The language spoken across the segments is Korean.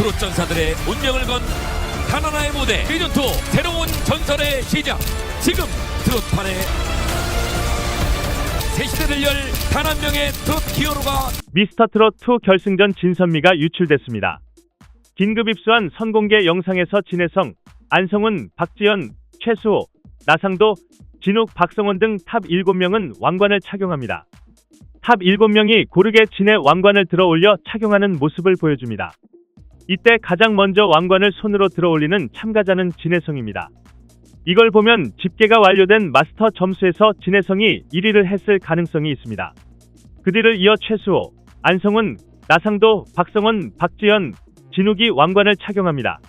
트롯 전사들의 운명을 건 하나하나의 무대 시즌2 새로운 전설의 시작 지금 트롯판에 새 시대를 열 단 한 명의 트롯 히어로가 미스터 트롯 2 결승전 진선미가 유출됐습니다. 긴급 입수한 선공개 영상에서 진혜성, 안성훈, 박지연, 최수호, 나상도, 진욱, 박성원 등 탑 7명은 왕관을 착용합니다. 탑 7명이 고르게 진의 왕관을 들어 올려 착용하는 모습을 보여줍니다. 이때 가장 먼저 왕관을 손으로 들어 올리는 참가자는 진혜성입니다. 이걸 보면 집계가 완료된 마스터 점수에서 진혜성이 1위를 했을 가능성이 있습니다. 그 뒤를 이어 최수호, 안성훈, 나상도, 박성원, 박지연, 진욱이 왕관을 착용합니다.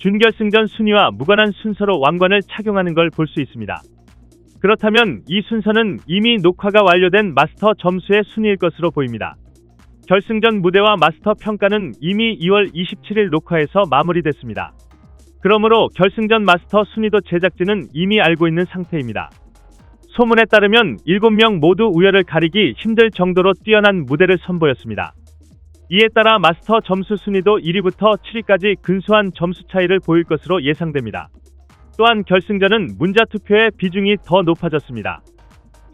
준결승전 순위와 무관한 순서로 왕관을 착용하는 걸 볼 수 있습니다. 그렇다면 이 순서는 이미 녹화가 완료된 마스터 점수의 순위일 것으로 보입니다. 결승전 무대와 마스터 평가는 이미 2월 27일 녹화에서 마무리됐습니다. 그러므로 결승전 마스터 순위도 제작진은 이미 알고 있는 상태입니다. 소문에 따르면 7명 모두 우열을 가리기 힘들 정도로 뛰어난 무대를 선보였습니다. 이에 따라 마스터 점수 순위도 1위부터 7위까지 근소한 점수 차이를 보일 것으로 예상됩니다. 또한 결승전은 문자 투표의 비중이 더 높아졌습니다.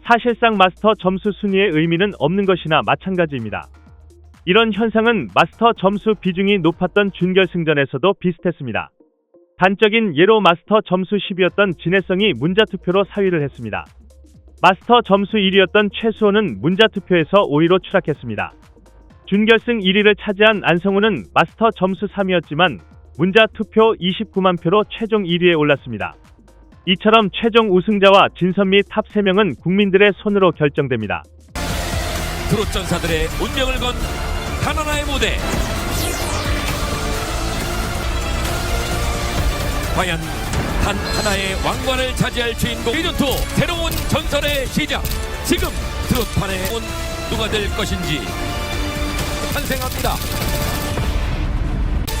사실상 마스터 점수 순위의 의미는 없는 것이나 마찬가지입니다. 이런 현상은 마스터 점수 비중이 높았던 준결승전에서도 비슷했습니다. 단적인 예로 마스터 점수 10위였던 진해성이 문자 투표로 4위를 했습니다. 마스터 점수 1위였던 최수호는 문자 투표에서 5위로 추락했습니다. 준결승 1위를 차지한 안성우는 마스터 점수 3위였지만 문자 투표 29만 표로 최종 1위에 올랐습니다. 이처럼 최종 우승자와 진선미 탑 3명은 국민들의 손으로 결정됩니다. 트롯 전사들의 운명을 건 하나하나의 무대. 과연 단 하나의 왕관을 차지할 주인공 시즌2 새로운 전설의 시작. 지금 트롯판에 온 누가 될 것인지 탄생합니다.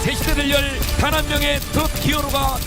새 시대를 열 단 한 명의 트롯 히어로가